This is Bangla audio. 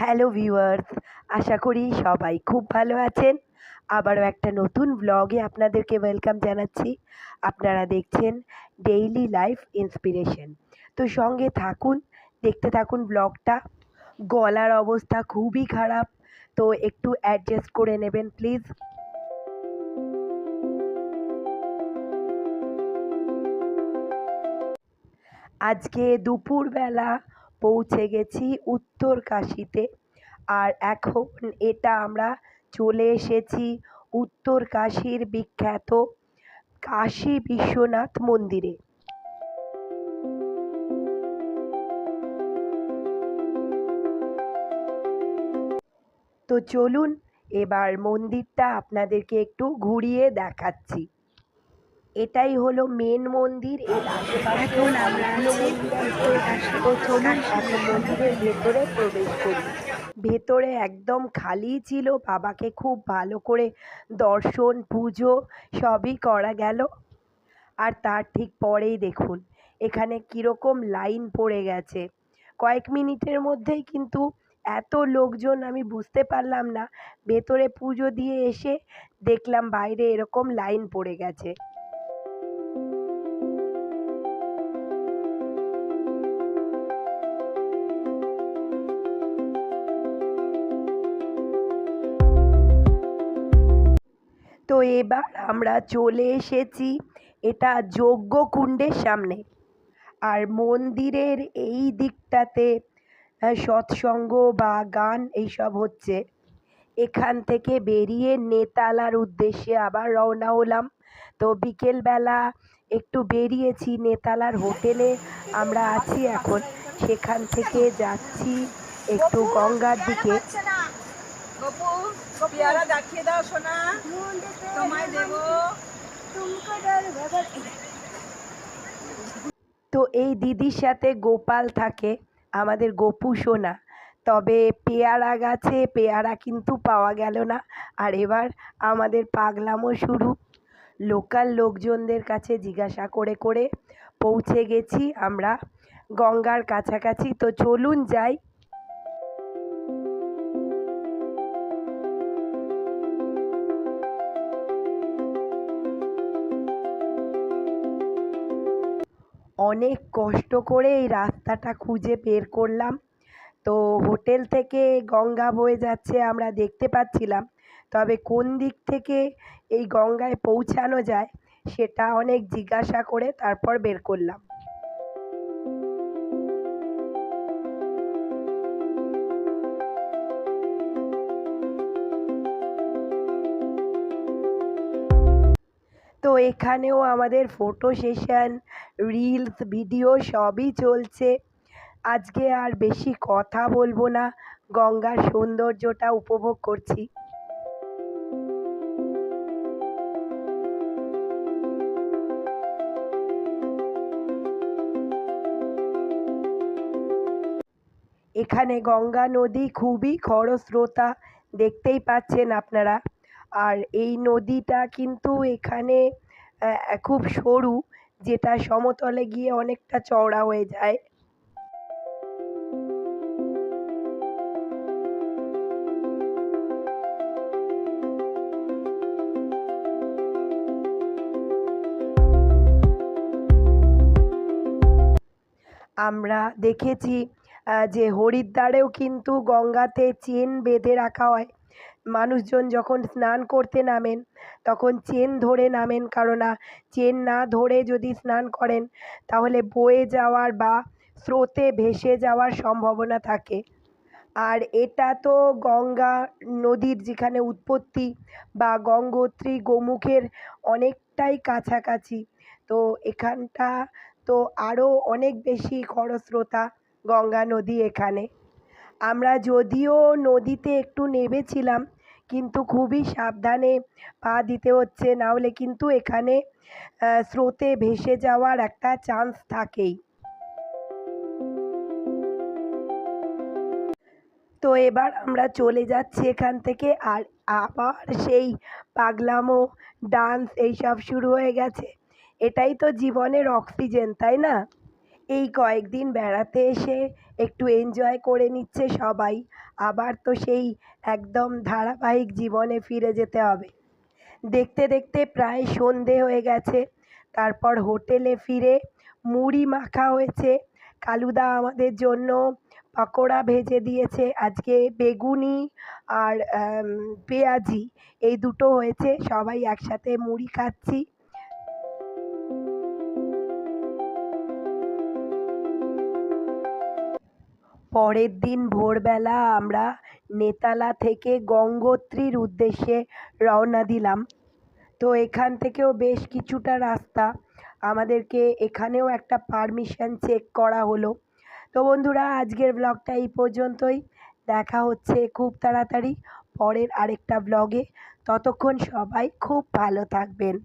হ্যালো ভিউয়ার্স আশা করি সবাই খুব ভালো আছেন। আবারও একটা নতুন ব্লগে আপনাদেরকে ওয়েলকাম জানাচ্ছি। আপনারা দেখছেন ডেইলি লাইফ ইন্সপিরেশন তো সঙ্গে থাকুন, দেখতে থাকুন ব্লগটা গলার অবস্থা খুবই খারাপ, তো একটু অ্যাডজাস্ট করে নেবেন প্লিজ আজকে দুপুরবেলা পৌঁছে গেছি উত্তর কাশীতে। আর এখন এটা আমরা চলে এসেছি উত্তর কাশীর বিখ্যাত কাশী বিশ্বনাথ মন্দিরে। তো চলুন, এবার মন্দিরটা আপনাদেরকে একটু ঘুরিয়ে দেখাচ্ছি। এটাই হলো মেন মন্দির। এর আশেপাশে চলুন এখন মন্দিরের ভেতরে প্রবেশ করি। ভেতরে একদম খালি ছিল। বাবাকে খুব ভালো করে দর্শন পুজো সবই করা গেল। আর তার ঠিক পরেই দেখুন এখানে কীরকম লাইন পড়ে গেছে। কয়েক মিনিটের মধ্যেই কিন্তু এত লোকজন আমি বুঝতে পারলাম না। ভেতরে পুজো দিয়ে এসে দেখলাম বাইরে এরকম লাইন পড়ে গেছে। তো এবার আমরা চলে এসেছি এটা যজ্ঞকুণ্ডের সামনে। আর মন্দিরের এই দিকটাতে সৎসঙ্গ বা গান এইসব হচ্ছে। এখান থেকে বেরিয়ে নেতালার উদ্দেশ্যে আবার রওনা হলাম। তো বিকেলবেলা একটু বেরিয়েছি নেতালার হোটেলে। আমরা আছি এখন। সেখান থেকে যাচ্ছি একটু গঙ্গার দিকে। তো এই দিদির সাথে গোপাল থাকে, আমাদের গপু সোনা। তবে পেয়ারা গাছে পেয়ারা কিন্তু পাওয়া গেল না। আর এবার আমাদের পাগলামও শুরু। লোকাল লোকজনদের কাছে জিজ্ঞাসা করে করে পৌঁছে গেছি আমরা গঙ্গার কাছাকাছি। তো চলুন যাই। অনেক কষ্ট করে এই রাস্তাটা খুঁজে বের করলাম। তো হোটেল থেকে গঙ্গা বয়ে যাচ্ছে আমরা দেখতে পাচ্ছিলাম। তবে কোন দিক থেকে এই গঙ্গায় পৌঁছানো যায় সেটা অনেক জিজ্ঞাসা করে তারপর বের করলাম। তো এখানেও আমাদের ফটো সেশন রিলস ভিডিও সবই চলছে। আজকে আর বেশি কথা বলব না। গঙ্গার সৌন্দর্যটা উপভোগ করছি। এখানে গঙ্গা নদী খুবই খরস্রোতা, দেখতেই পাচ্ছেন আপনারা। আর এই নদীটা কিন্তু এখানে খুব সরু। যেটা সমতলে গিয়ে অনেকটা চওড়া হয়ে যায়। আমরা দেখেছি যে হরিদ্বারেও কিন্তু গঙ্গাতে চেন বেঁধে রাখা হয়। মানুষজন যখন স্নান করতে নামেন, তখন চেন ধরে নামেন। কারণ চেন না ধরে যদি স্নান করেন, তাহলে বয়ে যাওয়ার বা স্রোতে ভেসে যাওয়ার সম্ভাবনা থাকে। আর এটা তো গঙ্গা নদীর যেখানে উৎপত্তি বা গঙ্গোত্রী গোমুখের অনেকটাই কাছাকাছি, তো এখানটা তো আরও অনেক বেশি খরস্রোতা গঙ্গা নদী এখানে। আমরা যদিও নদীতে একটু নেমেছিলাম কিন্তু খুবই সাবধানে পা দিতে হচ্ছে, না হলে কিন্তু এখানে স্রোতে ভেসে যাওয়ার একটা চান্স থাকেই। তো এবার আমরা চলে যাচ্ছি এখান থেকে, আর আবার সেই পাগলামো ডান্স এইসব শুরু হয়ে গেছে। এটাই তো জীবনের অক্সিজেন তাই না? এই কয়েকদিন বেড়াতে এসে একটু এনজয় করে নিচ্ছে সবাই। আবার তো সেই একদম ধারাবাহিক জীবনে ফিরে যেতে হবে। দেখতে দেখতে প্রায় সন্ধে হয়ে গেছে। তারপর হোটেলে ফিরে মুড়ি মাখা হয়েছে। কালুদা আমাদের জন্য পকোড়া ভেজে দিয়েছে। আজকে বেগুনি আর পেঁয়াজি এই দুটো হয়েছে। সবাই একসাথে মুড়ি খাচ্ছি। পরের দিন ভোরবেলা আমরা নেতালা থেকে গঙ্গোত্রীর উদ্দেশ্যে রওনা দিলাম। তো এখান থেকেও বেশ কিছুটা রাস্তা। আমাদেরকে এখানেও একটা পারমিশন চেক করা হলো। তো বন্ধুরা, আজকের ব্লগটা এই পর্যন্তই। দেখা হচ্ছে খুব তাড়াতাড়ি পরের আরেকটা ব্লগে ততক্ষণ সবাই খুব ভালো থাকবেন।